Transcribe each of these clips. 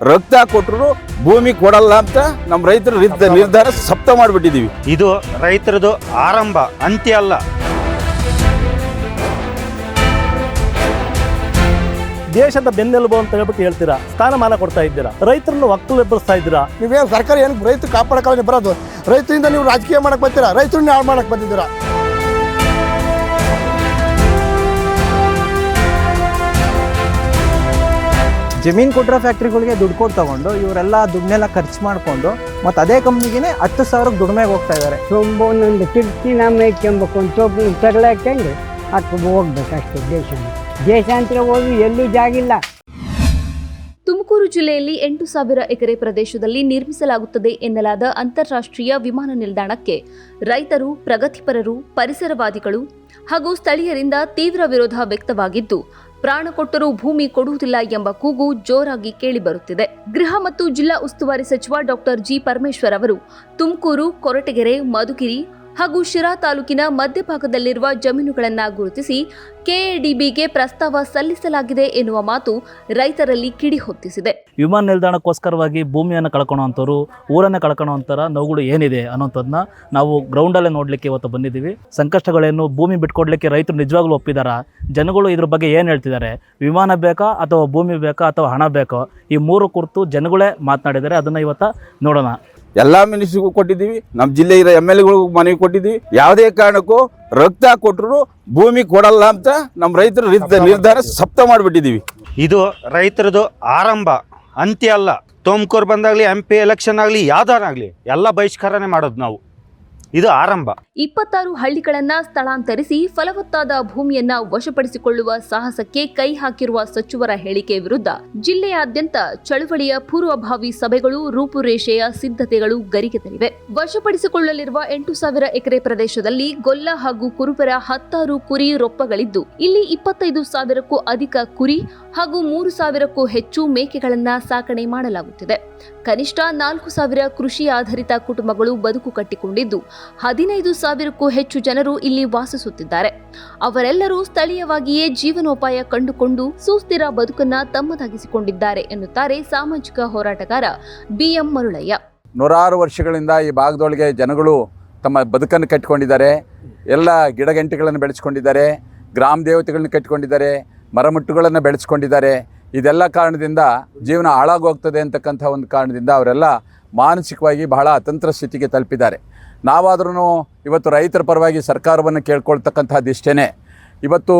ರಕ್ತ ಕೊಟ್ಟರು ಭೂಮಿ ಕೊಡಲ್ಲ ಅಂತ ನಮ್ಮ ರೈತರು ನಿರ್ಧ- ನಿರ್ಧಾರ ಸಪ್ತ ಮಾಡಿಬಿಟ್ಟಿದ್ದೀವಿ ಇದು ರೈತರದು ಆರಂಭ ಅಂತ್ಯ ಅಲ್ಲ. ದೇಶದ ಬೆನ್ನೆಲುಬು ಅಂತ ಹೇಳ್ಬಿಟ್ಟು ಹೇಳ್ತೀರಾ? ಸ್ಥಾನಮಾನ ಕೊಡ್ತಾ ಇದ್ದೀರಾ? ರೈತರನ್ನು ಒಕ್ಕಲೆಬ್ಬರಿಸ್ತಾ ಇದ್ದೀರಾ? ನೀವೇನು ಸರ್ಕಾರ ಏನು ರೈತ ಕಾಪಾಡಕ್ಕೆ ಬರೋದು? ರೈತರಿಂದ ನೀವು ರಾಜಕೀಯ ಮಾಡಕ್ ಬರ್ತೀರಾ? ರೈತರನ್ನ ಹಾಳು ಮಾಡಕ್ಕೆ ಬಂದಿದ್ದೀರಾ ಜಮೀನು ಕೊಟ್ಟಿರೋ ಫ್ಯಾಕ್ಟ್ರಿಗಳಿಗೆ ದುಡ್ಡು ಕೊಟ್ಟು ತಗೊಂಡು ಇವರೆಲ್ಲ ದುಡ್ಡನ್ನೆಲ್ಲ ಖರ್ಚು ಮಾಡಿಕೊಂಡು ಮತ್ತೆ ಅದೇ ಕಂಪ್ನಿಗೆ ಹತ್ತು ಸಾವಿರಕ್ಕೆ ದುಡಿಮೆಗೆ ಹೋಗ್ತಾ ಇದ್ದಾರೆ ತುಂಬ ಒಂದೊಂದು ಕಿಟಕಿನ ಮೇಯ್ಕೊಂಬೇಕು ಒಂದು ಚೋಪು ಹಾಕೊಂಡು ಹಾಕಿ ಹೋಗ್ಬೇಕು ಅಷ್ಟೇ ದೇಶ. ದೇಶಾಂತರ ಹೋಗಿ ಎಲ್ಲೂ ಜಾಗಿಲ್ಲ ತುಮಕೂರು ಜಿಲ್ಲೆಯಲ್ಲಿ ಎಂಟು ಸಾವಿರ ಎಕರೆ ಪ್ರದೇಶದಲ್ಲಿ ನಿರ್ಮಿಸಲಾಗುತ್ತದೆ ಎನ್ನಲಾದ ಅಂತಾರಾಷ್ಟ್ರೀಯ ವಿಮಾನ ನಿಲ್ದಾಣಕ್ಕೆ ರೈತರು ಪ್ರಗತಿಪರರು ಪರಿಸರವಾದಿಗಳು ಹಾಗೂ ಸ್ಥಳೀಯರಿಂದ ತೀವ್ರ ವಿರೋಧ ವ್ಯಕ್ತವಾಗಿದ್ದು ಪ್ರಾಣ ಕೊಟ್ಟರೂ ಭೂಮಿ ಕೊಡುವುದಿಲ್ಲ ಎಂಬ ಕೂಗು ಜೋರಾಗಿ ಕೇಳಿಬರುತ್ತಿದೆ ಗೃಹ ಮತ್ತು ಜಿಲ್ಲಾ ಉಸ್ತುವಾರಿ ಸಚಿವ ಡಾಕ್ಟರ್ ಜಿ ಪರಮೇಶ್ವರ್ ಅವರು ತುಮಕೂರು, ಕೊರಟಗೆರೆ, ಮಧುಗಿರಿ ಹಾಗೂ ಶಿರಾ ತಾಲೂಕಿನ ಮಧ್ಯಭಾಗದಲ್ಲಿರುವ ಜಮೀನುಗಳನ್ನು ಗುರುತಿಸಿ ಕೆಎಡಿಬಿಗೆ ಪ್ರಸ್ತಾವ ಸಲ್ಲಿಸಲಾಗಿದೆ ಎನ್ನುವ ಮಾತು ರೈತರಲ್ಲಿ ಕಿಡಿ ಹೊತ್ತಿಸಿದೆ. ವಿಮಾನ ನಿಲ್ದಾಣಕ್ಕೋಸ್ಕರವಾಗಿ ಭೂಮಿಯನ್ನು ಕಳ್ಕೊಳ್ಳೋವಂಥವ್ರು ಊರನ್ನು ಕಳ್ಕೊಳ್ಳೋವಂಥರ ನೋವುಗಳು ಏನಿದೆ ಅನ್ನೋಂಥದ್ದನ್ನ ನಾವು ಗ್ರೌಂಡಲ್ಲೇ ನೋಡಲಿಕ್ಕೆ ಇವತ್ತು ಬಂದಿದ್ದೀವಿ. ಸಂಕಷ್ಟಗಳೇನು ಭೂಮಿ ಬಿಟ್ಕೊಡ್ಲಿಕ್ಕೆ ರೈತರು ನಿಜವಾಗ್ಲೂ ಒಪ್ಪಿದಾರ? ಜನಗಳು ಇದ್ರ ಬಗ್ಗೆ ಏನು ಹೇಳ್ತಿದ್ದಾರೆ ವಿಮಾನ ಬೇಕಾ ಅಥವಾ ಭೂಮಿ ಬೇಕಾ ಅಥವಾ ಹಣ ಬೇಕೋ? ಈ ಮೂರು ಕುರಿತು ಜನಗಳೇ ಮಾತನಾಡಿದ್ದಾರೆ ಅದನ್ನು ಇವತ್ತು ನೋಡೋಣ. ಎಲ್ಲಾ ಮಿನಿಸ್ಟ್ರಿಗೂ ಕೊಟ್ಟಿದ್ದೀವಿ. ನಮ್ಮ ಜಿಲ್ಲೆ ಇರೋ ಎಂ ಎಲ್ ಎಗಳಿಗೂ ಮನವಿ ಕೊಟ್ಟಿದ್ದೀವಿ. ಯಾವುದೇ ಕಾರಣಕ್ಕೂ ರಕ್ತ ಕೊಟ್ಟರು ಭೂಮಿ ಕೊಡಲ್ಲ ಅಂತ ನಮ್ಮ ರೈತರು ನಿರ್ಧ- ನಿರ್ಧಾರ ಸಪ್ತ ಮಾಡಿಬಿಟ್ಟಿದ್ದೀವಿ. ಇದು ರೈತರದು ಆರಂಭ ಅಂತ್ಯ ಅಲ್ಲ. ತುಮಕೂರು ಬಂದಾಗಲಿ ಎಂ ಪಿ ಎಲೆಕ್ಷನ್ ಆಗಲಿ ಯಾವ್ದಾರಾಗಲಿ ಎಲ್ಲ ಬಹಿಷ್ಕಾರನೇ ಮಾಡೋದು ನಾವು. ಇದು ಆರಂಭ. ಇಪ್ಪತ್ತಾರು ಹಳ್ಳಿಗಳನ್ನ ಸ್ಥಳಾಂತರಿಸಿ ಫಲವತ್ತಾದ ಭೂಮಿಯನ್ನ ವಶಪಡಿಸಿಕೊಳ್ಳುವ ಸಾಹಸಕ್ಕೆ ಕೈ ಹಾಕಿರುವ ಸಚಿವರ ಹೇಳಿಕೆ ವಿರುದ್ಧ ಜಿಲ್ಲೆಯಾದ್ಯಂತ ಚಳುವಳಿಯ ಪೂರ್ವಭಾವಿ ಸಭೆಗಳು, ರೂಪುರೇಷೆಯ ಸಿದ್ಧತೆಗಳು ಗರಿಗೆದರಿವೆ ವಶಪಡಿಸಿಕೊಳ್ಳಲಿರುವ ಎಂಟು ಸಾವಿರ ಎಕರೆ ಪ್ರದೇಶದಲ್ಲಿ ಗೊಲ್ಲ ಹಾಗೂ ಕುರುಬರ ಹತ್ತಾರು ಕುರಿ ರೊಪ್ಪಗಳಿದ್ದು, ಇಲ್ಲಿ ಇಪ್ಪತ್ತೈದು ಸಾವಿರಕ್ಕೂ ಅಧಿಕ ಕುರಿ ಹಾಗೂ ಮೂರು ಸಾವಿರಕ್ಕೂ ಹೆಚ್ಚು ಮೇಕೆಗಳನ್ನ ಸಾಕಣೆ ಮಾಡಲಾಗುತ್ತಿದೆ. ಕನಿಷ್ಠ ನಾಲ್ಕು ಸಾವಿರ ಕೃಷಿ ಆಧಾರಿತ ಕುಟುಂಬಗಳು ಬದುಕು ಕಟ್ಟಿಕೊಂಡಿದ್ದು ಹದಿನೈದು ಸಾವಿರಕ್ಕೂ ಹೆಚ್ಚು ಜನರು ಇಲ್ಲಿ ವಾಸಿಸುತ್ತಿದ್ದಾರೆ. ಅವರೆಲ್ಲರೂ ಸ್ಥಳೀಯವಾಗಿಯೇ ಜೀವನೋಪಾಯ ಕಂಡುಕೊಂಡು ಸುಸ್ಥಿರ ಬದುಕನ್ನ ತಮ್ಮದಾಗಿಸಿಕೊಂಡಿದ್ದಾರೆ ಎನ್ನುತ್ತಾರೆ ಸಾಮಾಜಿಕ ಹೋರಾಟಗಾರ ಬಿಎಂ ಮರುಳಯ್ಯ. ನೂರಾರು ವರ್ಷಗಳಿಂದ ಈ ಭಾಗದೊಳಗೆ ಜನಗಳು ತಮ್ಮ ಬದುಕನ್ನು ಕಟ್ಟಿಕೊಂಡಿದ್ದಾರೆ. ಎಲ್ಲ ಗಿಡಗಂಟಿಗಳನ್ನು ಬೆಳೆಸ್ಕೊಂಡಿದ್ದಾರೆ. ಗ್ರಾಮ ದೇವತೆಗಳನ್ನು ಕಟ್ಟಿಕೊಂಡಿದ್ದಾರೆ. ಮರಮುಟ್ಟುಗಳನ್ನು ಬೆಳೆಸ್ಕೊಂಡಿದ್ದಾರೆ. ಇದೆಲ್ಲ ಕಾರಣದಿಂದ ಜೀವನ ಹಾಳಾಗೋಗ್ತದೆ ಅಂತಕ್ಕಂಥ ಒಂದು ಕಾರಣದಿಂದ ಅವರೆಲ್ಲ ಮಾನಸಿಕವಾಗಿ ಬಹಳ ಅತಂತ್ರ ಸ್ಥಿತಿಗೆ ತಲುಪಿದ್ದಾರೆ. ನಾವಾದ್ರೂ ಇವತ್ತು ರೈತರ ಪರವಾಗಿ ಸರ್ಕಾರವನ್ನು ಕೇಳ್ಕೊಳ್ತಕ್ಕಂತಹ ದಿಷ್ಟೇ ಇವತ್ತು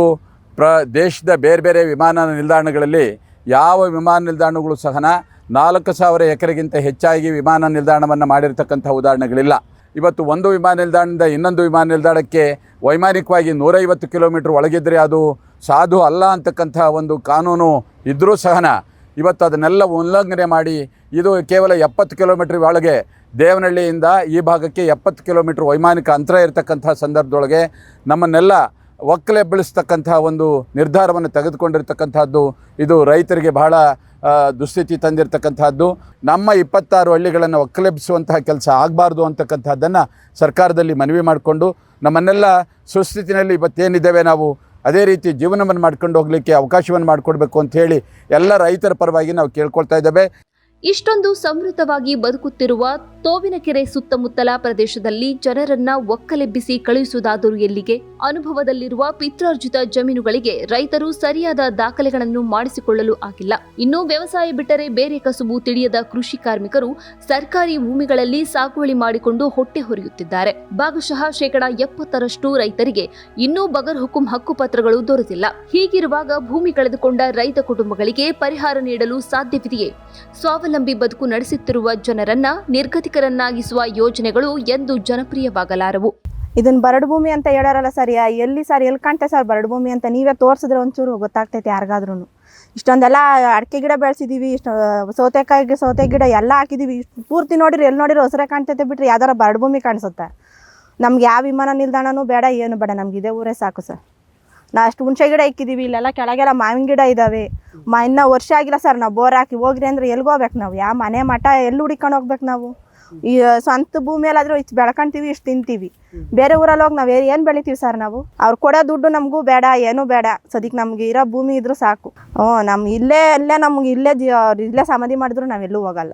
ಪ್ರ, ದೇಶದ ಬೇರೆ ಬೇರೆ ವಿಮಾನ ನಿಲ್ದಾಣಗಳಲ್ಲಿ ಯಾವ ವಿಮಾನ ನಿಲ್ದಾಣಗಳು ಸಹನ, ನಾಲ್ಕು ಸಾವಿರ ಎಕರೆಗಿಂತ ಹೆಚ್ಚಾಗಿ ವಿಮಾನ ನಿಲ್ದಾಣವನ್ನು ಮಾಡಿರ್ತಕ್ಕಂಥ ಉದಾಹರಣೆಗಳಿಲ್ಲ. ಇವತ್ತು ಒಂದು ವಿಮಾನ ನಿಲ್ದಾಣದಿಂದ ಇನ್ನೊಂದು ವಿಮಾನ ನಿಲ್ದಾಣಕ್ಕೆ ವೈಮಾನಿಕವಾಗಿ ನೂರೈವತ್ತು ಕಿಲೋಮೀಟ್ರ್ ಒಳಗಿದ್ದರೆ ಅದು ಸಾಧು ಅಲ್ಲ ಅಂತಕ್ಕಂಥ ಒಂದು ಕಾನೂನು ಇದ್ದರೂ ಸಹನ. ಇವತ್ತು ಅದನ್ನೆಲ್ಲ ಉಲ್ಲಂಘನೆ ಮಾಡಿ, ಇದು ಕೇವಲ ಎಪ್ಪತ್ತು ಕಿಲೋಮೀಟ್ರ್ ಒಳಗೆ ದೇವನಹಳ್ಳಿಯಿಂದ ಈ ಭಾಗಕ್ಕೆ ಎಪ್ಪತ್ತು ಕಿಲೋಮೀಟ್ರ್ ವೈಮಾನಿಕ ಅಂತರ ಇರತಕ್ಕಂಥ ಸಂದರ್ಭದೊಳಗೆ ನಮ್ಮನ್ನೆಲ್ಲ ಒಕ್ಕಲೆಬ್ಬಳಿಸ್ತಕ್ಕಂಥ ಒಂದು ನಿರ್ಧಾರವನ್ನು ತೆಗೆದುಕೊಂಡಿರ್ತಕ್ಕಂಥದ್ದು ಇದು ರೈತರಿಗೆ ಬಹಳ ದುಸ್ಥಿತಿ ತಂದಿರತಕ್ಕಂಥದ್ದು ನಮ್ಮ ಇಪ್ಪತ್ತಾರು ಹಳ್ಳಿಗಳನ್ನು ಒಕ್ಕಲೆಬ್ಬಿಸುವಂತಹ ಕೆಲಸ ಆಗಬಾರ್ದು ಅಂತಕ್ಕಂಥದ್ದನ್ನು ಸರ್ಕಾರದಲ್ಲಿ ಮನವಿ ಮಾಡಿಕೊಂಡು, ನಮ್ಮನ್ನೆಲ್ಲ ಸುಸ್ಥಿತಿನಲ್ಲಿ ಇವತ್ತೇನಿದ್ದೇವೆ ನಾವು ಅದೇ ರೀತಿ ಜೀವನವನ್ನು ಮಾಡ್ಕೊಂಡು ಹೋಗಲಿಕ್ಕೆ ಅವಕಾಶವನ್ನು ಮಾಡಿಕೊಡ್ಬೇಕು ಅಂತ ಹೇಳಿ ಎಲ್ಲ ರೈತರ ಪರವಾಗಿ ನಾವು ಕೇಳ್ಕೊಳ್ತಾ ಇದ್ದೇವೆ. ಇಷ್ಟೊಂದು ಸಮೃದ್ಧವಾಗಿ ಬದುಕುತ್ತಿರುವ ತೋವಿನಕೆರೆ ಸುತ್ತಮುತ್ತಲ ಪ್ರದೇಶದಲ್ಲಿ ಜನರನ್ನ ಒಕ್ಕಲೆಬ್ಬಿಸಿ ಕಳುಹಿಸುವುದಾದರೂ ಎಲ್ಲಿಗೆ? ಅನುಭವದಲ್ಲಿರುವ ಪಿತ್ರಾರ್ಜಿತ ಜಮೀನುಗಳಿಗೆ ರೈತರು ಸರಿಯಾದ ದಾಖಲೆಗಳನ್ನು ಮಾಡಿಸಿಕೊಳ್ಳಲು ಆಗಿಲ್ಲ. ಇನ್ನು ವ್ಯವಸಾಯ ಬಿಟ್ಟರೆ ಬೇರೆ ಕಸುಬು ತಿಳಿಯದ ಕೃಷಿ ಕಾರ್ಮಿಕರು ಸರ್ಕಾರಿ ಭೂಮಿಗಳಲ್ಲಿ ಸಾಗುವಳಿ ಮಾಡಿಕೊಂಡು ಹೊಟ್ಟೆ ಹೊರೆಯುತ್ತಿದ್ದಾರೆ. ಭಾಗಶಃ ಶೇಕಡಾ ಎಪ್ಪತ್ತರಷ್ಟು ರೈತರಿಗೆ ಇನ್ನೂ ಬಗರ್ ಹುಕುಂ ಹಕ್ಕುಪತ್ರಗಳು ದೊರೆತಿಲ್ಲ. ಹೀಗಿರುವಾಗ ಭೂಮಿ ಕಳೆದುಕೊಂಡ ರೈತ ಕುಟುಂಬಗಳಿಗೆ ಪರಿಹಾರ ನೀಡಲು ಸಾಧ್ಯವಿದೆಯೇ? ಸ್ವಾವಲಂಬಿ ಬದುಕು ನಡೆಸುತ್ತಿರುವ ಜನರನ್ನ ನಿರ್ಗತಿಕರನ್ನಾಗಿಸುವ ಯೋಜನೆಗಳು ಎಂದು ಜನಪ್ರಿಯವಾಗಲಾರವು. ಇದನ್ನ ಬರಡು ಭೂಮಿ ಅಂತ ಹೇಳಾರಲ್ಲ ಸರ್ ಎಲ್ಲಿ ಸರ್, ಎಲ್ಲಿ ಕಾಣ್ತೆ ಸರ್ ಬರಡು ಭೂಮಿ ಅಂತ ನೀವೇ ತೋರಿಸಿದ್ರೆ ಒಂಚೂರು ಗೊತ್ತಾಗ್ತೈತೆ ಯಾರಿಗಾದ್ರೂ ಇಷ್ಟೊಂದೆಲ್ಲ ಅಡಿಕೆ ಗಿಡ ಬೆಳೆಸಿದೀವಿ, ಇಷ್ಟು ಸೌತೆಕಾಯಿ ಸೌತೆ ಗಿಡ ಎಲ್ಲ ಹಾಕಿದೀವಿ ಪೂರ್ತಿ ನೋಡಿರಿ ಎಲ್ಲಿ ನೋಡಿರಿ ಹೊಸರೇ ಕಾಣ್ತೈತೆ ಬಿಟ್ರೆ ಯಾವ್ದಾರ ಬರಡು ಭೂಮಿ ಕಾಣಿಸುತ್ತೆ. ನಮ್ಗೆ ಯಾವ ವಿಮಾನ ನಿಲ್ದಾಣನೂ ಬೇಡ, ಏನು ಬೇಡ, ನಮ್ಗೆ ಇದೇ ಊರೇ ಸಾಕು ಸರ್. ನಾ ಅಷ್ಟು ಹುಣಸೆ ಗಿಡ ಇಕ್ಕಿದೀವಿ, ಇಲ್ಲೆಲ್ಲ ಕೆಳಗೆಲ್ಲ ಮಾವಿನ ಗಿಡ ಇದ್ದಾವೆ ಮಾ, ಇನ್ನೂ ವರ್ಷ ಆಗಿಲ್ಲ ಸರ್, ನಾವು ಬೋರ್ ಹಾಕಿ ಹೋಗ್ರಿ ಅಂದ್ರೆ ಎಲ್ಗೆ ಹೋಗ್ಬೇಕು ನಾವು. ಯಾವ ಮನೆ ಮಠ ಎಲ್ಲಿ ಹುಡಿಕೊಂಡು ಹೋಗ್ಬೇಕು ನಾವು. ಈ ಸ್ವಂತ ಭೂಮಿಯಲ್ಲಾದರೂ ಇಷ್ಟು ಬೆಳ್ಕೊಂತೀವಿ, ಇಷ್ಟು ತಿಂತೀವಿ. ಬೇರೆ ಊರಲ್ಲಿ ಹೋಗಿ ನಾವು ಏನು ಬೆಳಿತೀವಿ ಸರ್ ನಾವು? ಅವ್ರು ಕೊಡೋ ದುಡ್ಡು ನಮಗೂ ಬೇಡ, ಏನೂ ಬೇಡ. ಸದ್ಯಕ್ಕೆ ನಮ್ಗೆ ಇರೋ ಭೂಮಿ ಇದ್ರೂ ಸಾಕು. ಹ್ಞೂ ನಮ್ಗೆ ಇಲ್ಲೇ ಇಲ್ಲೇ ನಮ್ಗೆ ಇಲ್ಲೇ ಜಿ ಇಲ್ಲೇ ಸಮಾಧಿ ಮಾಡಿದ್ರು ನಾವೆಲ್ಲೂ ಹೋಗಲ್ಲ.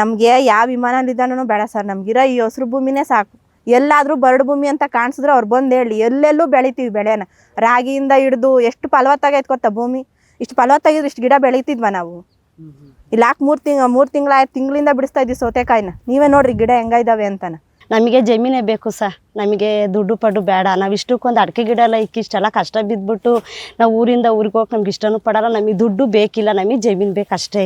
ನಮಗೆ ಯಾವ ವಿಮಾನ ನಿಲ್ದಾಣನೂ ಬೇಡ ಸರ್, ನಮ್ಗಿರೋ ಈ ಹಸ್ರು ಭೂಮಿನೇ ಸಾಕು. ಎಲ್ಲಾದರೂ ಬರಡು ಭೂಮಿ ಅಂತ ಕಾಣಿಸಿದ್ರೆ ಅವ್ರು ಬಂದು ಹೇಳಿ, ಎಲ್ಲೆಲ್ಲೂ ಬೆಳಿತೀವಿ ಬೆಳೆನ. ರಾಗಿಯಿಂದ ಹಿಡಿದು ಎಷ್ಟು ಫಲವತ್ತಾಗೈತೆ ಗೊತ್ತಾ ಭೂಮಿ? ಇಷ್ಟು ಫಲವತ್ತಾಗಿದ್ರೆ ಇಷ್ಟು ಗಿಡ ಬೆಳಿತಿದ್ವಾ ನಾವು? ಇಲ್ಲಿ ಯಾಕೆ ಮೂರು ತಿಂಗ್, ಮೂರು ತಿಂಗಳ ತಿಂಗಳಿಂದ ಬಿಡಿಸ್ತಾ ಇದ್ದೀವಿ ಸೌತೆಕಾಯಿನ. ನೀವೇ ನೋಡ್ರಿ ಗಿಡ ಹೆಂಗಿದಾವೆ ಅಂತನ. ನಮಗೆ ಜಮೀನೇ ಬೇಕು ಸರ್ ನಮಗೆ ದುಡ್ಡು ಪಡ್ಡು ಬೇಡ. ನಾವು ಇಷ್ಟಕ್ಕೊಂದು ಅಡಿಕೆ ಗಿಡ ಎಲ್ಲ ಇಕ್ಕಿ ಇಷ್ಟೆಲ್ಲ ಕಷ್ಟ ಬಿದ್ದುಬಿಟ್ಟು ನಾವು ಊರಿಂದ ಊರಿಗೆ ಹೋಗಿ ನಮ್ಗೆ ಇಷ್ಟನೂ ಪಡಲ್ಲ. ನಮಗೆ ದುಡ್ಡು ಬೇಕಿಲ್ಲ. ನಮಗೆ ಜಮೀನು ಬೇಕು ಅಷ್ಟೇ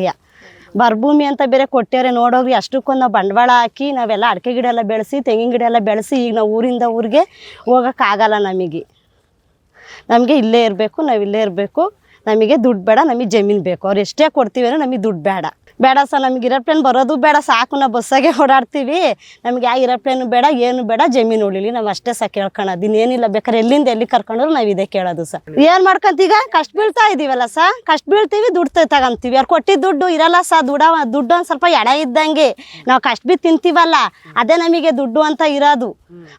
ಬರ್ಭೂಮಿ ಅಂತ ಬೇರೆ ಕೊಟ್ಟಿಯಾರೆ ನೋಡೋರು ಅಷ್ಟಕ್ಕೊಂದು ನಾವು ಬಂಡವಾಳ ಹಾಕಿ ನಾವೆಲ್ಲ ಅಡಿಕೆ ಗಿಡ ಎಲ್ಲ ಬೆಳೆಸಿ, ತೆಂಗಿನ ಗಿಡ ಎಲ್ಲ ಬೆಳೆಸಿ ಈಗ ನಾವು ಊರಿಂದ ಊರಿಗೆ ಹೋಗೋಕ್ಕಾಗಲ್ಲ ನಮಗೆ. ನಮಗೆ ಇಲ್ಲೇ ಇರಬೇಕು, ನಾವು ಇಲ್ಲೇ ಇರಬೇಕು. ನಮಗೆ ದುಡ್ಡು ಬೇಡ, ನಮಗೆ ಜಮೀನು ಬೇಕು. ಅವ್ರು ಎಷ್ಟೇ ಕೊಡ್ತೀವಿ ಅಂದರೆ ನಮಗೆ ದುಡ್ಡು ಬೇಡ. ಬೇಡ ಸರ್, ನಮಗೆ ಇರೋಪ್ಲೇನ್ ಬರೋದು ಬೇಡ ಸಾಕು ನಾವು ಬಸ್ಸಾಗೆ ಓಡಾಡ್ತೀವಿ. ನಮಗೆ ಯಾವ ಇರೋಪ್ಲೇನು ಬೇಡ, ಏನು ಬೇಡ, ಜಮೀನು ಉಳಿಲಿ. ನಾವು ಅಷ್ಟೇ ಸಹ ಕೇಳ್ಕೊಳೋದು ಇನ್ನೇನಿಲ್ಲ ಬೇಕಾದ್ರೆ ಎಲ್ಲಿಂದ ಎಲ್ಲಿ ಕರ್ಕೊಂಡ್ರು ನಾವು ಇದೇ ಕೇಳೋದು ಸರ್. ಏನು ಮಾಡ್ಕೊಂತೀಗ ಕಷ್ಟ ಬೀಳ್ತಾ ಇದೀವಲ್ಲ ಸರ್. ಕಷ್ಟ ಬೀಳ್ತೀವಿ, ದುಡ್ಡು ತಗೊಂತೀವಿ. ಅವ್ರು ಕೊಟ್ಟಿದ್ದ ದುಡ್ಡು ಇರಲ್ಲ ಸರ್. ದುಡ ದುಡ್ಡು ಒಂದು ಸ್ವಲ್ಪ ಎಡ ಇದ್ದಂಗೆ. ನಾವು ಕಷ್ಟ ಬಿ ತಿಂತೀವಲ್ಲ. ಅದೇ ನಮಗೆ ದುಡ್ಡು ಅಂತ ಇರೋದು.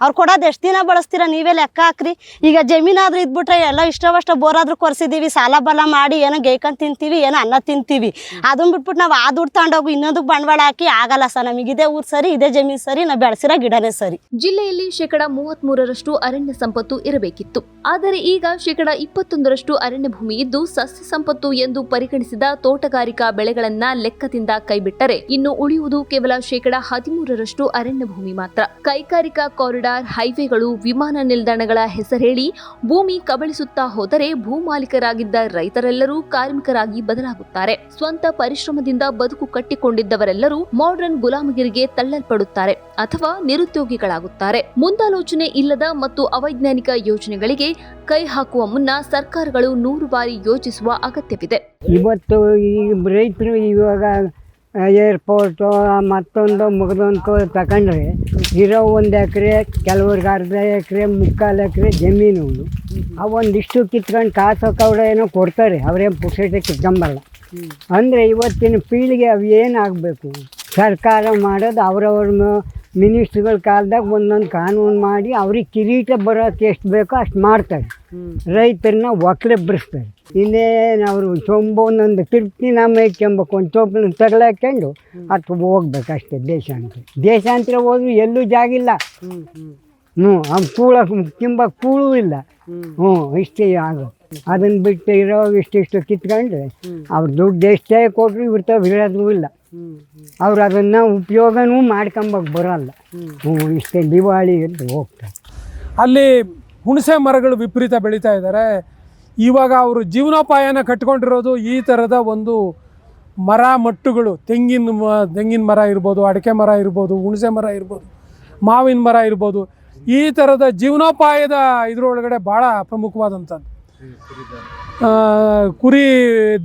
ಅವ್ರು ಕೊಡೋದು ಎಷ್ಟು ದಿನ ಬಳಸ್ತೀರಾ? ನೀವೇ ಲೆಕ್ಕ ಹಾಕ್ರಿ. ಈಗ ಜಮೀನಾದ್ರೂ ಇದ್ಬಿಟ್ರೆ ಎಲ್ಲ ಇಷ್ಟವಷ್ಟ ಬೋರಾದ್ರೂ ಕೊರ್ಸಿದೀವಿ. ಸಾಲ ಬಲ ಮಾಡಿ ಏನೋ ಗೇಯ್ಕೊಂಡು ತಿಂತೀವಿ, ಏನೋ ಅನ್ನ ತಿಂತೀವಿ. ಅದನ್ನ ಬಿಟ್ಬಿಟ್ಟು ನಾವು ಆ ದುಡ್ಡು ತಗೊಂಡೋಗಿ ಇನ್ನೊಂದು ಬಂಡವಾಳ ಹಾಕಿ, ಆಗಲ್ಲ ಸರ್, ನಮಗೆ ಇದೇ ಊರು ಸರಿ, ಇದೇ ಜಮೀನು ಸರಿ, ನಾವು ಬೆಳೆಸಿರೋ ಗಿಡನೇ ಸರಿ. ಜಿಲ್ಲೆಯಲ್ಲಿ ಶೇಕಡ ಮೂವತ್ಮೂರರಷ್ಟು ಅರಣ್ಯ ಸಂಪತ್ತು ಇರಬೇಕಿತ್ತು. ಆದರೆ ಈಗ ಶೇಕಡ ಇಪ್ಪತ್ತೊಂದರಷ್ಟು ಅರಣ್ಯ ಭೂಮಿ ಇದ್ದು, ಸಸ್ಯ ಸಂಪತ್ತು ಎಂದು ಪರಿಗಣಿಸಿದ ತೋಟಗಾರಿಕಾ ಬೆಳೆಗಳನ್ನ ಲೆಕ್ಕದಿಂದ ಕೈಬಿಟ್ಟರೆ, ಇನ್ನು ಉಳಿಯುವುದು ಕೇವಲ ಶೇಕಡ ಹದಿಮೂರರಷ್ಟು ಅರಣ್ಯ ಭೂಮಿ ಮಾತ್ರ. ಕೈಗಾರಿಕಾ ಕಾರಿಡಾರ್, ಹೈವೇಗಳು, ವಿಮಾನ ನಿಲ್ದಾಣಗಳ ಹೆಸರೇಳಿ, ಭೂಮಿ ಕಬಳಿಸುತ್ತಾ ಹೋದರೆ ಭೂಮಾಲೀಕರಾಗಿದ್ದ ರೈತರೆಲ್ಲರೂ ಕಾರ್ಮಿಕರಾಗಿ ಬದಲಾಗುತ್ತಾರೆ. ಸ್ವಂತ ಪರಿಶ್ರಮದಿಂದ ಬದುಕು ಕಟ್ಟಿಕೊಂಡಿದ್ದವರೆಲ್ಲರೂ ಮಾಡರ್ನ್ ಗುಲಾಮಗಿರಿಗೆ ತಳ್ಳಲ್ಪಡುತ್ತಾರೆ ಅಥವಾ ನಿರುದ್ಯೋಗಿಗಳಾಗುತ್ತಾರೆ. ಮುಂದಾಲೋಚನೆ ಇಲ್ಲದ ಮತ್ತು ಅವೈಜ್ಞಾನಿಕ ಯೋಜನೆಗಳಿಗೆ ಕೈ ಹಾಕುವ ಮುನ್ನ ಸರ್ಕಾರಗಳು ನೂರು ಬಾರಿ ಯೋಚಿಸುವ ಅಗತ್ಯವಿದೆ. ಇವತ್ತು ಈ ರೈತರು ಇವಾಗ ಏರ್ಪೋರ್ಟು ಮತ್ತೊಂದು ಮುಗಿದೊಂದು ತಗೊಂಡ್ರೆ ಇರೋ ಒಂದು ಎಕರೆ ಕೆಲವ್ರಿಗೆ ಅರ್ಧ ಎಕರೆ ಮುಕ್ಕಾಲು ಎಕರೆ ಜಮೀನು ಆ ಒಂದಿಷ್ಟು ಕಿತ್ಕೊಂಡು ಕಾಸು ಕೌಡ ಏನೋ ಕೊಡ್ತಾರೆ ಅವ್ರೇನು ಪುಸ್ತಕ ಕಿತ್ಕೊಂಬಲ್ಲ. ಅಂದರೆ ಇವತ್ತಿನ ಪೀಳಿಗೆ ಅವು ಏನಾಗಬೇಕು ಸರ್ಕಾರ ಮಾಡೋದು ಅವರವ್ರ ಮಿನಿಸ್ಟ್ರುಗಳ ಕಾಲದಾಗ ಒಂದೊಂದು ಕಾನೂನು ಮಾಡಿ ಅವ್ರಿಗೆ ಕಿರೀಟ ಬರೋಕ್ಕೆ ಎಷ್ಟು ಬೇಕೋ ಅಷ್ಟು ಮಾಡ್ತಾರೆ. ರೈತರನ್ನ ಒಕ್ಕಲೆಬ್ಬರಿಸ್ತಾರೆ ಇನ್ನೇನು ಅವರು ಚೊಂಬು ಒಂದೊಂದು ಕಿರ್ತಿ ನಮ್ಮ ಇಟ್ಕೊಂಬೇಕು ಒಂದು ಚೋಪನ ತಗಲಾಕೊಂಡು ಅಷ್ಟು ಹೋಗ್ಬೇಕು ಅಷ್ಟೇ ದೇಶಾಂತರ. ದೇಶಾಂತರ ಹೋದ್ರು ಎಲ್ಲೂ ಜಾಗಿಲ್ಲ ಹ್ಞೂ ಅವ್ನು ಕೂಳಕ್ಕೆ ತುಂಬ ಕೂಳು ಇಲ್ಲ. ಹ್ಞೂ ಇಷ್ಟೇ ಆಗೋದು ಅದನ್ನು ಬಿಟ್ಟು ಇರೋ ಇಷ್ಟಿಷ್ಟು ಕಿತ್ಕೊಂಡ್ರೆ ಅವ್ರು ದುಡ್ಡು ಎಷ್ಟೇ ಕೊಟ್ಟರು ಇವ್ರ ತಾವು ಇಲ್ಲ. ಅವ್ರು ಅದನ್ನು ಉಪಯೋಗನೂ ಮಾಡ್ಕೊಂಬಕ್ಕೆ ಬರೋಲ್ಲ. ಹ್ಞೂ ಇಷ್ಟೇ ದಿವಾಳಿ ಅಂತ ಹೋಗ್ತಾರೆ. ಅಲ್ಲಿ ಹುಣಸೆ ಮರಗಳು ವಿಪರೀತ ಬೆಳೀತಾ ಇದ್ದಾರೆ. ಇವಾಗ ಅವರು ಜೀವನೋಪಾಯನ ಕಟ್ಕೊಂಡಿರೋದು ಈ ಥರದ ಒಂದು ಮರ ಮಟ್ಟುಗಳು. ತೆಂಗಿನ ಮ, ತೆಂಗಿನ ಮರ ಇರ್ಬೋದು, ಅಡಿಕೆ ಮರ ಇರ್ಬೋದು, ಹುಣಸೆ ಮರ ಇರ್ಬೋದು, ಮಾವಿನ ಮರ ಇರ್ಬೋದು. ಈ ಥರದ ಜೀವನೋಪಾಯದ ಇದರೊಳಗಡೆ ಭಾಳ ಪ್ರಮುಖವಾದಂಥದ್ದು. ಕುರಿ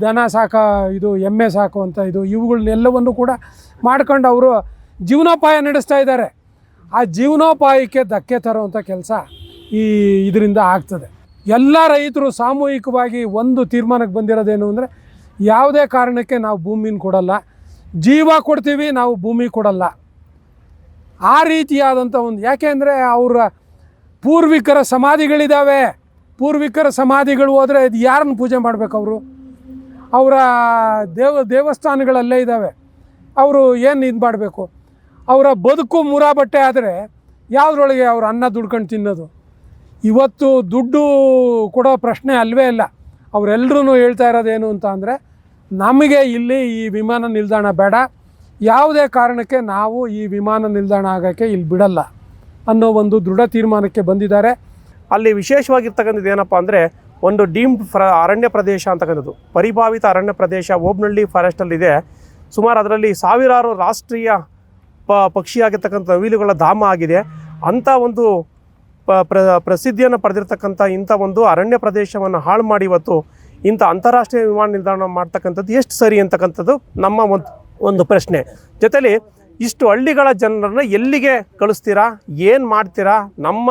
ದನ ಸಾಕ, ಇದು ಎಮ್ಮೆ ಸಾಕುವಂಥ ಇದು ಇವುಗಳನ್ನೆಲ್ಲವನ್ನು ಕೂಡ ಮಾಡ್ಕೊಂಡು ಅವರು ಜೀವನೋಪಾಯ ನಡೆಸ್ತಾ ಇದ್ದಾರೆ. ಆ ಜೀವನೋಪಾಯಕ್ಕೆ ಧಕ್ಕೆ ತರುವಂಥ ಕೆಲಸ ಈ ಇದರಿಂದ ಆಗ್ತದೆ. ಎಲ್ಲ ರೈತರು ಸಾಮೂಹಿಕವಾಗಿ ಒಂದು ತೀರ್ಮಾನಕ್ಕೆ ಬಂದಿರೋದೇನು ಅಂದರೆ ಯಾವುದೇ ಕಾರಣಕ್ಕೆ ನಾವು ಭೂಮಿನ ಕೊಡಲ್ಲ, ಜೀವ ಕೊಡ್ತೀವಿ, ನಾವು ಭೂಮಿ ಕೊಡಲ್ಲ. ಆ ರೀತಿಯಾದಂಥ ಒಂದು, ಯಾಕೆ ಅಂದರೆ ಅವರ ಪೂರ್ವಿಕರ ಸಮಾಧಿಗಳಿದ್ದಾವೆ ಪೂರ್ವಿಕರ ಸಮಾಧಿಗಳು ಹೋದರೆ ಇದು ಯಾರನ್ನು ಪೂಜೆ ಮಾಡಬೇಕು ಅವರು? ಅವರ ದೇವ, ದೇವಸ್ಥಾನಗಳಲ್ಲೇ ಇದ್ದಾವೆ ಅವರು ಏನು ಇದು ಮಾಡಬೇಕು? ಅವರ ಬದುಕು ಮೂರಾ ಬಟ್ಟೆ ಆದರೆ ಯಾವುದ್ರೊಳಗೆ ಅವರು ಅನ್ನ ದುಡ್ಕೊಂಡು ತಿನ್ನೋದು? ಇವತ್ತು ದುಡ್ಡು ಕೊಡೋ ಪ್ರಶ್ನೆ ಅಲ್ವೇ ಇಲ್ಲ. ಅವರೆಲ್ಲರೂ ಹೇಳ್ತಾ ಇರೋದೇನು ಅಂತ ಅಂದರೆ, ನಮಗೆ ಇಲ್ಲಿ ಈ ವಿಮಾನ ನಿಲ್ದಾಣ ಬೇಡ. ಯಾವುದೇ ಕಾರಣಕ್ಕೆ ನಾವು ಈ ವಿಮಾನ ನಿಲ್ದಾಣ ಆಗೋಕ್ಕೆ ಇಲ್ಲಿ ಬಿಡಲ್ಲ ಅನ್ನೋ ಒಂದು ದೃಢ ತೀರ್ಮಾನಕ್ಕೆ ಬಂದಿದ್ದಾರೆ. ಅಲ್ಲಿ ವಿಶೇಷವಾಗಿರ್ತಕ್ಕಂಥದ್ದು ಏನಪ್ಪ ಅಂದರೆ, ಒಂದು ಡೀಮ್ಡ್ ಫ್ರ ಅರಣ್ಯ ಪ್ರದೇಶ ಅಂತಕ್ಕಂಥದ್ದು. ಪರಿಭಾವಿತ ಅರಣ್ಯ ಪ್ರದೇಶ ಓಬ್ನಳ್ಳಿ ಫಾರೆಸ್ಟಲ್ಲಿದೆ ಸುಮಾರು ಅದರಲ್ಲಿ ಸಾವಿರಾರು ರಾಷ್ಟ್ರೀಯ ಪ ಪಕ್ಷಿಯಾಗಿರ್ತಕ್ಕಂಥ ನವಿಲುಗಳ ಧಾಮ ಆಗಿದೆ. ಅಂಥ ಒಂದು ಪ್ರ ಪ್ರಸಿದ್ಧಿಯನ್ನು ಪಡೆದಿರ್ತಕ್ಕಂಥ ಇಂಥ ಒಂದು ಅರಣ್ಯ ಪ್ರದೇಶವನ್ನು ಹಾಳು ಮಾಡಿ ಇವತ್ತು ಇಂಥ ಅಂತಾರಾಷ್ಟ್ರೀಯ ವಿಮಾನ ನಿಲ್ದಾಣ ಮಾಡ್ತಕ್ಕಂಥದ್ದು ಎಷ್ಟು ಸರಿ ಅಂತಕ್ಕಂಥದ್ದು ನಮ್ಮ ಒಂದು ಒಂದು ಪ್ರಶ್ನೆ. ಜೊತೆಲಿ ಇಷ್ಟು ಹಳ್ಳಿಗಳ ಜನರನ್ನು ಎಲ್ಲಿಗೆ ಕಳಿಸ್ತೀರಾ? ಏನು ಮಾಡ್ತೀರಾ? ನಮ್ಮ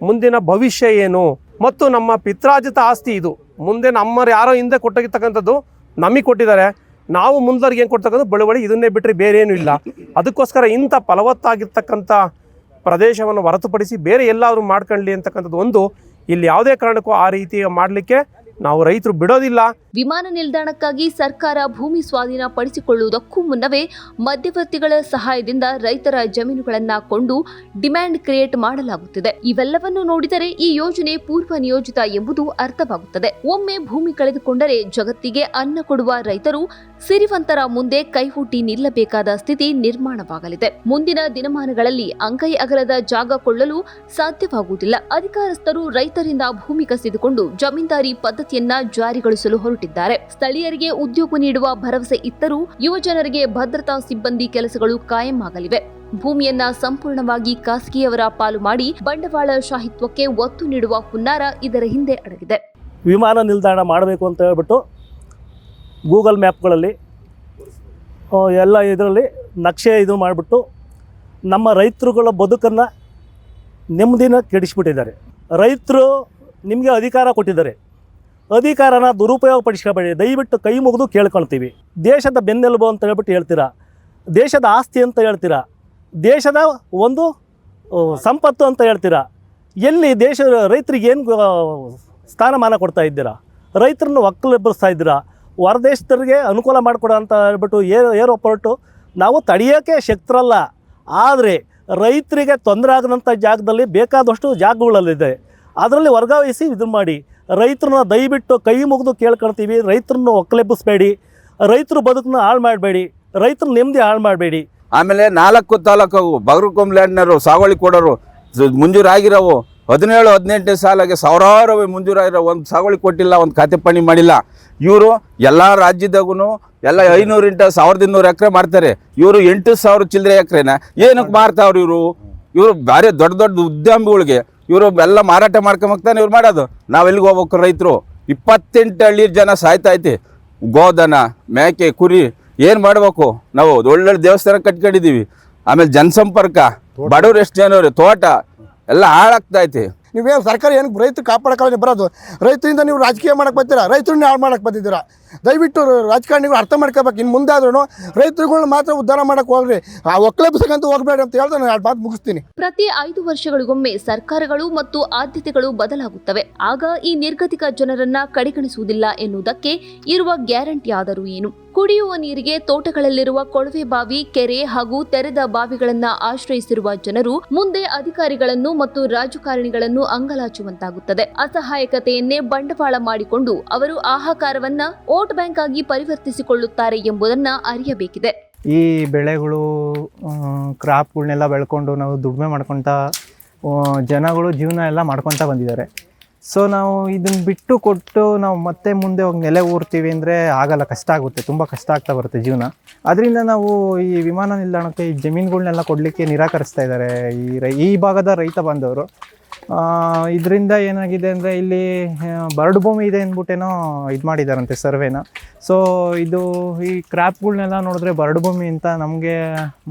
ಮುಂದಿನ ಭವಿಷ್ಯ ಏನು? ಮತ್ತು ನಮ್ಮ ಪಿತ್ರಾರ್ಜಿತ ಆಸ್ತಿ ಇದು. ಮುಂದೆ ನಮ್ಮರು ಯಾರೋ ಹಿಂದೆ ಕೊಟ್ಟೋಗಿರ್ತಕ್ಕಂಥದ್ದು ನಮಗೆ ಕೊಟ್ಟಿದ್ದಾರೆ. ನಾವು ಮುಂದರಿಗೆ ಏನು ಕೊಡ್ತಕ್ಕಂಥ ಬಳುವಳಿ ಇದನ್ನೇ ಬಿಟ್ಟರೆ ಬೇರೆ ಏನೂ ಇಲ್ಲ. ಅದಕ್ಕೋಸ್ಕರ ಇಂಥ ಫಲವತ್ತಾಗಿರ್ತಕ್ಕಂಥ ಪ್ರದೇಶವನ್ನು ಹೊರತುಪಡಿಸಿ ಬೇರೆ ಎಲ್ಲಾದರೂ ಮಾಡ್ಕೊಳ್ಳಿ ಅಂತಕ್ಕಂಥದ್ದು ಒಂದು ಇಲ್ಲಿ ಯಾವುದೇ ಕಾರಣಕ್ಕೂ ಆ ರೀತಿ ಮಾಡಲಿಕ್ಕೆ ನಾವು ರೈತರು ಬಿಡೋದಿಲ್ಲ. ವಿಮಾನ ನಿಲ್ದಾಣಕ್ಕಾಗಿ ಸರ್ಕಾರ ಭೂಮಿ ಸ್ವಾಧೀನ ಪಡಿಸಿಕೊಳ್ಳುವುದಕ್ಕೂ ಮುನ್ನವೇ ಮಧ್ಯವರ್ತಿಗಳ ಸಹಾಯದಿಂದ ರೈತರ ಜಮೀನುಗಳನ್ನ ಕೊಂಡು ಡಿಮ್ಯಾಂಡ್ ಕ್ರಿಯೇಟ್ ಮಾಡಲಾಗುತ್ತಿದೆ. ಇವೆಲ್ಲವನ್ನು ನೋಡಿದರೆ ಈ ಯೋಜನೆ ಪೂರ್ವ ನಿಯೋಜಿತ ಎಂಬುದು ಅರ್ಥವಾಗುತ್ತದೆ. ಒಮ್ಮೆ ಭೂಮಿ ಕಳೆದುಕೊಂಡರೆ ಜಗತ್ತಿಗೆ ಅನ್ನ ಕೊಡುವ ರೈತರು ಸಿರಿವಂತರ ಮುಂದೆ ಕೈಹುಟ್ಟಿ ನಿಲ್ಲಬೇಕಾದ ಸ್ಥಿತಿ ನಿರ್ಮಾಣವಾಗಲಿದೆ. ಮುಂದಿನ ದಿನಮಾನಗಳಲ್ಲಿ ಅಂಗೈ ಅಗಲದ ಜಾಗ ಕೊಳ್ಳಲು ಸಾಧ್ಯವಾಗುವುದಿಲ್ಲ. ಅಧಿಕಾರಸ್ಥರು ರೈತರಿಂದ ಭೂಮಿ ಕಸಿದುಕೊಂಡು ಜಮೀನ್ದಾರಿ ಪದ್ಧತಿಯನ್ನ ಜಾರಿಗೊಳಿಸಲು ಹೊರಟಿದ್ದಾರೆ. ಸ್ಥಳೀಯರಿಗೆ ಉದ್ಯೋಗ ನೀಡುವ ಭರವಸೆ ಯುವ ಯುವಜನರಿಗೆ ಭದ್ರತಾ ಸಿಬ್ಬಂದಿ ಕೆಲಸಗಳು ಕಾಯಂ ಆಗಲಿವೆ ಭೂಮಿಯನ್ನ ಸಂಪೂರ್ಣವಾಗಿ ಖಾಸಗಿಯವರ ಪಾಲು ಮಾಡಿ ಬಂಡವಾಳ ಶಾಹಿತ್ವಕ್ಕೆ ಒತ್ತು ನೀಡುವ ಹುನ್ನಾರ ಇದರ ಹಿಂದೆ ಅಡಗಿದೆ. ವಿಮಾನ ನಿಲ್ದಾಣ ಮಾಡಬೇಕು ಅಂತ ಹೇಳ್ಬಿಟ್ಟು ಗೂಗಲ್ ಮ್ಯಾಪ್ಗಳಲ್ಲಿ ಎಲ್ಲ ಇದರಲ್ಲಿ ನಕ್ಷೆ ಇದು ಮಾಡಿಬಿಟ್ಟು ನಮ್ಮ ರೈತರುಗಳ ಬದುಕನ್ನು ನೆಮ್ಮದಿನ ಕೆಡಿಸ್ಬಿಟ್ಟಿದ್ದಾರೆ. ರೈತರು ನಿಮಗೆ ಅಧಿಕಾರ ಕೊಟ್ಟಿದ್ದಾರೆ. ಅಧಿಕಾರನ ದುರುಪಯೋಗ ಪಡಿಸ್ಕೊಬೇಡಿ ದಯವಿಟ್ಟು ಕೈ ಮುಗಿದು ಕೇಳ್ಕೊಳ್ತೀವಿ. ದೇಶದ ಬೆನ್ನೆಲುಬು ಅಂತ ಹೇಳ್ಬಿಟ್ಟು ಹೇಳ್ತೀರಾ? ದೇಶದ ಆಸ್ತಿ ಅಂತ ಹೇಳ್ತೀರಾ? ದೇಶದ ಒಂದು ಸಂಪತ್ತು ಅಂತ ಹೇಳ್ತೀರಾ? ಎಲ್ಲಿ ದೇಶ, ರೈತರಿಗೆ ಏನು ಸ್ಥಾನಮಾನ ಕೊಡ್ತಾ ಇದ್ದೀರಾ? ರೈತರನ್ನು ಒಕ್ಕಲೆಬ್ಬರಿಸ್ತಾ ಇದ್ದೀರಾ? ಹೊರದೇಶದವರಿಗೆ ಅನುಕೂಲ ಮಾಡಿಕೊಡೋ ಅಂತ ಹೇಳ್ಬಿಟ್ಟು ಏರ್ ಏರೋಪೋರ್ಟು ನಾವು ತಡೆಯೋಕ್ಕೆ ಶಕ್ತರಲ್ಲ. ಆದರೆ ರೈತರಿಗೆ ತೊಂದರೆ ಆಗದಂಥ ಜಾಗದಲ್ಲಿ ಬೇಕಾದಷ್ಟು ಜಾಗಗಳಲ್ಲಿದೆ. ಅದರಲ್ಲಿ ವರ್ಗಾವಹಿಸಿ ಇದು ಮಾಡಿ. ರೈತರನ್ನ ದಯವಿಟ್ಟು ಕೈ ಮುಗಿದು ಕೇಳ್ಕೊಳ್ತೀವಿ, ರೈತರನ್ನ ಒಕ್ಕಲೆಬ್ಬಿಸ್ಬೇಡಿ, ರೈತರು ಬದುಕನ್ನ ಹಾಳು ಮಾಡಬೇಡಿ, ರೈತರ ನೆಮ್ಮದಿ ಹಾಳು ಮಾಡಬೇಡಿ. ಆಮೇಲೆ ನಾಲ್ಕು ತಾಲೂಕು ಬಗರುಕೊಮ್ ಲ್ಯಾಂಡ್ನವರು ಸಾಗುವಳಿ ಕೊಡೋರು ಮುಂಜೂರಾಗಿರೋವು. ಹದಿನೇಳು, ಹದಿನೆಂಟನೇ ಸಾಲಾಗೆ ಸಾವಿರಾರು ಮಂಜೂರಾಗಿರೋ ಒಂದು ಸಾಗುವಳಿ ಕೊಟ್ಟಿಲ್ಲ, ಒಂದು ಖಾತೆ ಪಣಿ ಮಾಡಿಲ್ಲ. ಇವರು ಎಲ್ಲ ರಾಜ್ಯದಾಗೂ ಎಲ್ಲ ಐನೂರು ಇಂಟ ಸಾವಿರದ ಇನ್ನೂರು ಎಕರೆ ಮಾಡ್ತಾರೆ. ಇವರು ಎಂಟು ಸಾವಿರ ಚಿಲ್ಲರೆ ಎಕರೆನ ಏನಕ್ಕೆ ಮಾರ್ತಾವ್ರು ಇವರು? ಇವರು ಬೇರೆ ದೊಡ್ಡ ದೊಡ್ಡ ಉದ್ಯಮಿಗಳಿಗೆ ಇವರು ಎಲ್ಲ ಮಾರಾಟ ಮಾಡ್ಕೊಂಬಕ್ತಾನೆ ಇವ್ರು ಮಾಡೋದು. ನಾವು ಎಲ್ಲಿಗೆ ಹೋಗ್ಬೇಕು ರೈತರು? ಇಪ್ಪತ್ತೆಂಟು ಹಳ್ಳಿ ಜನ ಸಾಯ್ತಾ ಐತಿ. ಗೋದನ, ಮೇಕೆ, ಕುರಿ ಏನು ಮಾಡಬೇಕು? ನಾವು ಒಳ್ಳೊಳ್ಳೆ ದೇವಸ್ಥಾನ ಕಟ್ಕೊಂಡಿದ್ದೀವಿ. ಆಮೇಲೆ ಜನಸಂಪರ್ಕ, ಬಡವ್ರು ಎಷ್ಟು ಜನವ್ರಿ ತೋಟ, ಎಲ್ಲ ಹಾಳಾಗ್ತಾ ಐತಿ. ನೀವೇನು ಸರ್ಕಾರ ಏನು ರೈತ ಕಾಪಾಡೋಕ್ಕಲ್ಲ ಬರೋದು. ರೈತರಿಂದ ನೀವು ರಾಜಕೀಯ ಮಾಡಕ್ಕೆ ಬರ್ತೀರಾ? ರೈತರನ್ನ ಹಾಳು ಮಾಡಕ್ಕೆ ಬಂದಿದ್ದೀರಾ ದಯವಿಟ್ಟು ರಾಜಕಾರಣಿಗಳು ಅರ್ಥ ಮಾಡ್ಕೋಬೇಕು. ಇನ್ನು ಮುಂದೆ ಆದ್ರೂ ರೈತರುಗಳನ್ನ ಮಾತ್ರ ಉದ್ಧಾರ ಮಾಡಕ್ಕೆ ಹೋಗ್ರಿ. ಆ ಒಕ್ಕಲೆಬ್ಸಕ್ಕಂತೂ ಹೋಗ್ಬೇಡ ಅಂತ ಹೇಳ್ದೆ ನಾನು ಮಾತು ಮುಗಿಸ್ತೀನಿ. ಪ್ರತಿ ಐದು ವರ್ಷಗಳಿಗೊಮ್ಮೆ ಸರ್ಕಾರಗಳು ಮತ್ತು ಆದ್ಯತೆಗಳು ಬದಲಾಗುತ್ತವೆ. ಆಗ ಈ ನಿರ್ಗತಿಕ ಜನರನ್ನ ಕಡೆಗಣಿಸುವುದಿಲ್ಲ ಎನ್ನುವುದಕ್ಕೆ ಇರುವ ಗ್ಯಾರಂಟಿ ಆದರೂ ಏನು? ಕುಡಿಯುವ ನೀರಿಗೆ ತೋಟಗಳಲ್ಲಿರುವ ಕೊಳವೆ ಬಾವಿ, ಕೆರೆ ಹಾಗೂ ತೆರೆದ ಬಾವಿಗಳನ್ನು ಆಶ್ರಯಿಸಿರುವ ಜನರು ಮುಂದೆ ಅಧಿಕಾರಿಗಳನ್ನು ಮತ್ತು ರಾಜಕಾರಣಿಗಳನ್ನು ಅಂಗಲಾಚುವಂತಾಗುತ್ತದೆ. ಅಸಹಾಯಕತೆಯನ್ನೇ ಬಂಡವಾಳ ಮಾಡಿಕೊಂಡು ಅವರು ಆಹಾಕಾರವನ್ನ ವೋಟ್ ಬ್ಯಾಂಕ್ ಆಗಿ ಪರಿವರ್ತಿಸಿಕೊಳ್ಳುತ್ತಾರೆ ಎಂಬುದನ್ನ ಅರಿಯಬೇಕಿದೆ. ಈ ಬೆಳೆಗಳು ಕ್ರಾಪ್ಗಳನ್ನೆಲ್ಲ ಬೆಳ್ಕೊಂಡು ನಾವು ದುಡಿಮೆ ಮಾಡ್ಕೊತ ಜನಗಳು ಜೀವನ ಎಲ್ಲ ಮಾಡ್ಕೊತಾ ಬಂದಿದ್ದಾರೆ. ಸೊ ನಾವು ಇದನ್ನ ಬಿಟ್ಟು ಕೊಟ್ಟು ನಾವು ಮತ್ತೆ ಮುಂದೆ ಹೋಗಿ ನೆಲೆ ಊರ್ತೀವಿ ಅಂದರೆ ಆಗಲ್ಲ, ಕಷ್ಟ ಆಗುತ್ತೆ, ತುಂಬ ಕಷ್ಟ ಆಗ್ತಾ ಬರುತ್ತೆ ಜೀವನ. ಅದರಿಂದ ನಾವು ಈ ವಿಮಾನ ನಿಲ್ದಾಣಕ್ಕೆ ಈ ಜಮೀನುಗಳನ್ನೆಲ್ಲ ಕೊಡಲಿಕ್ಕೆ ನಿರಾಕರಿಸ್ತಾ ಇದ್ದಾರೆ. ಈ ರೈ, ಈ ಭಾಗದ ರೈತ ಬಾಂಧವರು. ಇದರಿಂದ ಏನಾಗಿದೆ ಅಂದರೆ ಇಲ್ಲಿ ಬರಡು ಭೂಮಿ ಇದೆ ಅಂದ್ಬಿಟ್ಟೇನೋ ಇದು ಮಾಡಿದಾರಂತೆ ಸರ್ವೇನ. ಸೊ ಇದು ಈ ಕ್ರಾಪ್ಗಳ್ನೆಲ್ಲ ನೋಡಿದ್ರೆ ಬರಡು ಭೂಮಿ ಅಂತ ನಮಗೆ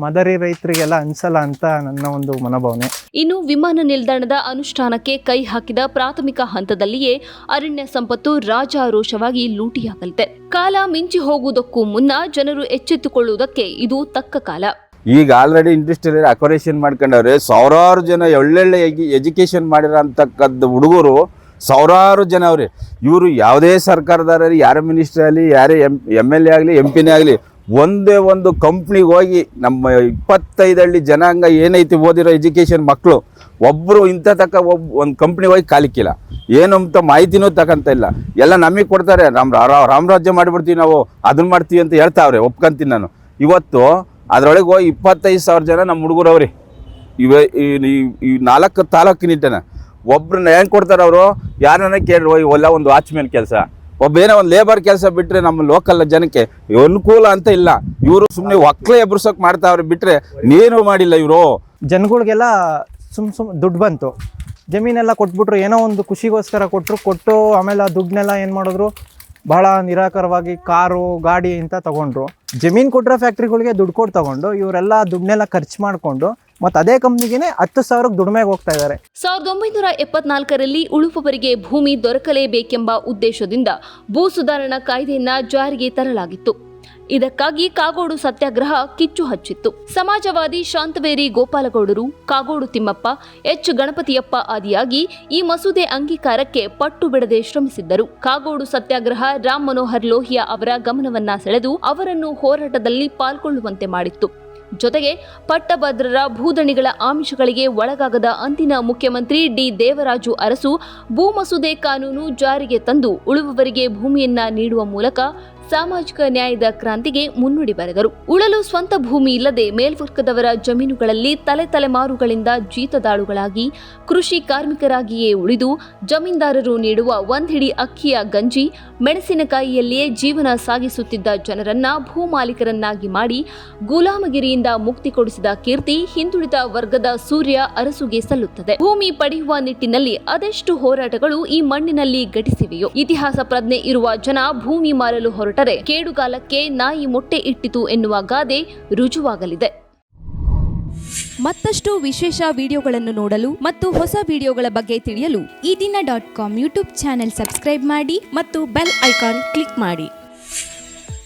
ಮದರಿ ರೈತರಿಗೆಲ್ಲ ಅನ್ಸಲ್ಲ ಅಂತ ನನ್ನ ಒಂದು ಮನೋಭಾವನೆ. ಇನ್ನು ವಿಮಾನ ನಿಲ್ದಾಣದ ಅನುಷ್ಠಾನಕ್ಕೆ ಕೈ ಹಾಕಿದ ಪ್ರಾಥಮಿಕ ಹಂತದಲ್ಲಿಯೇ ಅರಣ್ಯ ಸಂಪತ್ತು ರಾಜಾರೋಷವಾಗಿ ಲೂಟಿಯಾಗಲಿದೆ. ಕಾಲ ಮಿಂಚಿ ಹೋಗುವುದಕ್ಕೂ ಮುನ್ನ ಜನರು ಎಚ್ಚೆತ್ತುಕೊಳ್ಳುವುದಕ್ಕೆ ಇದು ತಕ್ಕ ಕಾಲ. ಈಗ ಆಲ್ರೆಡಿ ಇಂಡಸ್ಟ್ರಿಯಲ್ ಅಕ್ವರೇಷನ್ ಮಾಡ್ಕೊಂಡವ್ರೆ, ಸಾವಿರಾರು ಜನ ಒಳ್ಳೊಳ್ಳೆ ಎಜುಕೇಷನ್ ಮಾಡಿರೋಂಥಕ್ಕದ್ದು ಹುಡುಗರು ಸಾವಿರಾರು ಜನ ಅವ್ರಿ. ಇವರು ಯಾವುದೇ ಸರ್ಕಾರದಾರಲ್ಲಿ ಯಾರೇ ಮಿನಿಸ್ಟ್ರಿ ಆಗಲಿ, ಯಾರೇ ಎಂ ಎಂ ಎಲ್ ಎ ಆಗಲಿ ಎಂ ಪಿನೇ ಆಗಲಿ, ಒಂದೇ ಒಂದು ಕಂಪ್ನಿಗೆ ಹೋಗಿ ನಮ್ಮ ಇಪ್ಪತ್ತೈದು ಹಳ್ಳಿ ಜನಾಂಗ ಏನೈತಿ ಓದಿರೋ ಎಜುಕೇಷನ್ ಮಕ್ಕಳು ಒಬ್ಬರು ಇಂಥ ತಕ್ಕ ಒಬ್ಬ ಒಂದು ಕಂಪ್ನಿ ಹೋಗಿ ಕಾಲಿಕ್ಕಿಲ್ಲ ಏನು ಅಂತ ಮಾಹಿತಿನೂ ತಗೊಂತ ಇಲ್ಲ. ಎಲ್ಲ ನಮಗೆ ಕೊಡ್ತಾರೆ ನಮ್ಮ ರಾಮರಾಜ್ಯ ಮಾಡಿಬಿಡ್ತೀವಿ ನಾವು ಅದನ್ನ ಮಾಡ್ತೀವಿ ಅಂತ ಹೇಳ್ತಾವ್ರೆ, ಒಪ್ಕೊಂತೀನಿ ನಾನು. ಇವತ್ತು ಅದರೊಳಗೆ ಹೋಗಿ ಇಪ್ಪತ್ತೈದು ಸಾವಿರ ಜನ ನಮ್ಮ ಹುಡುಗರವ್ರಿ ಇವ ಈ ನಾಲ್ಕು ತಾಲೂಕಿನಿಟ್ಟನ ಒಬ್ರನ್ನ ಹೆಂಗೆ ಕೊಡ್ತಾರೆ ಅವರು? ಯಾರನ್ನ ಕೇಳಿ ಹೋಗಿ ಒಲ್ಲ ಒಂದು ವಾಚ್ಮ್ಯಾನ್ ಕೆಲಸ. ಒಬ್ಬ ಏನೋ ಒಂದು ಲೇಬರ್ ಕೆಲಸ ಬಿಟ್ಟರೆ ನಮ್ಮ ಲೋಕಲ್ ಜನಕ್ಕೆ ಅನುಕೂಲ ಅಂತ ಇಲ್ಲ. ಇವರು ಸುಮ್ಮನೆ ಒಕ್ಕಲೆ ಎಬ್ರಿಸೋಕೆ ಮಾಡ್ತಾವ್ರೆ ಬಿಟ್ಟರೆ ನೀನು ಮಾಡಿಲ್ಲ ಇವರು. ಜನಗಳಿಗೆಲ್ಲ ಸುಮ್ ಸುಮ್ ದುಡ್ಡು ಬಂತು. ಜಮೀನೆಲ್ಲ ಕೊಟ್ಬಿಟ್ರು, ಏನೋ ಒಂದು ಖುಷಿಗೋಸ್ಕರ ಕೊಟ್ಟರು ಕೊಟ್ಟು ಆಮೇಲೆ ಆ ದುಡ್ಡನ್ನೆಲ್ಲ ಏನು ಮಾಡಿದ್ರು? ಬಹಳ ನಿರಾಕರವಾಗಿ ಕಾರು, ಗಾಡಿ ಅಂತ ತಗೊಂಡ್ರು. ಜಮೀನು ಕೊಟ್ಟರೆ ಫ್ಯಾಕ್ಟ್ರಿಗಳಿಗೆ ದುಡ್ಡು ಕೊಟ್ಟು ತಗೊಂಡು, ಇವರೆಲ್ಲ ದುಡ್ಡನ್ನೆಲ್ಲ ಖರ್ಚು ಮಾಡಿಕೊಂಡು, ಮತ್ತು ಅದೇ ಕಂಪ್ನಿಗೆ ಹತ್ತು ಸಾವಿರಕ್ಕೆ ದುಡಿಮೆಗೆ ಹೋಗ್ತಾ ಇದ್ದಾರೆ ಸಾವಿರದ ಒಂಬೈನೂರ ಎಪ್ಪತ್ನಾಲ್ಕರಲ್ಲಿ ಉಳುಪವರಿಗೆ ಭೂಮಿ ದೊರಕಲೇಬೇಕೆಂಬ ಉದ್ದೇಶದಿಂದ ಭೂ ಸುಧಾರಣಾ ಕಾಯ್ದೆಯನ್ನ ಜಾರಿಗೆ ತರಲಾಗಿತ್ತು. ಇದಕ್ಕಾಗಿ ಕಾಗೋಡು ಸತ್ಯಾಗ್ರಹ ಕಿಚ್ಚು ಹಚ್ಚಿತ್ತು. ಸಮಾಜವಾದಿ ಶಾಂತವೇರಿ ಗೋಪಾಲಗೌಡರು, ಕಾಗೋಡು ತಿಮ್ಮಪ್ಪ, ಎಚ್. ಗಣಪತಿಯಪ್ಪ ಆದಿಯಾಗಿ ಈ ಮಸೂದೆ ಅಂಗೀಕಾರಕ್ಕೆ ಪಟ್ಟು ಬಿಡದೆ ಶ್ರಮಿಸಿದ್ದರು. ಕಾಗೋಡು ಸತ್ಯಾಗ್ರಹ ರಾಮ್ ಮನೋಹರ್ ಲೋಹಿಯಾ ಅವರ ಗಮನವನ್ನ ಸೆಳೆದು ಅವರನ್ನು ಹೋರಾಟದಲ್ಲಿ ಪಾಲ್ಗೊಳ್ಳುವಂತೆ ಮಾಡಿತ್ತು. ಜೊತೆಗೆ ಪಟ್ಟಭದ್ರರ ಭೂದಣಿಗಳ ಆಮಿಷಗಳಿಗೆ ಒಳಗಾಗದ ಅಂದಿನ ಮುಖ್ಯಮಂತ್ರಿ ಡಿ. ದೇವರಾಜು ಅರಸು ಭೂ ಮಸೂದೆ ಕಾನೂನು ಜಾರಿಗೆ ತಂದು ಉಳುವವರಿಗೆ ಭೂಮಿಯನ್ನ ನೀಡುವ ಮೂಲಕ ಸಾಮಾಜಿಕ ನ್ಯಾಯದ ಕ್ರಾಂತಿಗೆ ಮುನ್ನುಡಿ ಬರೆದರು. ಉಳಲು ಸ್ವಂತ ಭೂಮಿ ಇಲ್ಲದೆ ಮೇಲ್ವರ್ಗದವರ ಜಮೀನುಗಳಲ್ಲಿ ತಲೆ ತಲೆಮಾರುಗಳಿಂದ ಜೀತದಾಳುಗಳಾಗಿ ಕೃಷಿ ಕಾರ್ಮಿಕರಾಗಿಯೇ ಉಳಿದು ಜಮೀನ್ದಾರರು ನೀಡುವ ಒಂದಿಡಿ ಅಕ್ಕಿಯ ಗಂಜಿ, ಮೆಣಸಿನಕಾಯಿಯಲ್ಲಿಯೇ ಜೀವನ ಸಾಗಿಸುತ್ತಿದ್ದ ಜನರನ್ನ ಭೂಮಾಲೀಕರನ್ನಾಗಿ ಮಾಡಿ ಗುಲಾಮಗಿರಿಯಿಂದ ಮುಕ್ತಿ ಕೊಡಿಸಿದ ಕೀರ್ತಿ ಹಿಂದುಳಿದ ವರ್ಗದ ಸೂರ್ಯ ಅರಸುಗೆ ಸಲ್ಲುತ್ತದೆ. ಭೂಮಿ ಪಡೆಯುವ ನಿಟ್ಟಿನಲ್ಲಿ ಅದೆಷ್ಟು ಹೋರಾಟಗಳು ಈ ಮಣ್ಣಿನಲ್ಲಿ ಘಟಿಸಿವೆಯೋ. ಇತಿಹಾಸ ಪ್ರಜ್ಞೆ ಇರುವ ಜನ ಭೂಮಿ ಮಾರಲು ಹೊರಟರೆ. ಕೇಡುಗಾಲಕ್ಕೆ ನಾಯಿ ಮೊಟ್ಟೆ ಇಟ್ಟಿತು ಎನ್ನುವ ಗಾದೆ ರುಜುವಾಗಲಿದೆ. ಮತ್ತಷ್ಟು ವಿಶೇಷ ವಿಡಿಯೋಗಳನ್ನು ನೋಡಲು ಮತ್ತು ಹೊಸ ವಿಡಿಯೋಗಳ ಬಗ್ಗೆ ತಿಳಿಯಲು ಈ ದಿನ dot com YouTube channel subscribe ಮಾಡಿ ಮತ್ತು ಬೆಲ್ ಐಕಾನ್ ಕ್ಲಿಕ್ ಮಾಡಿ.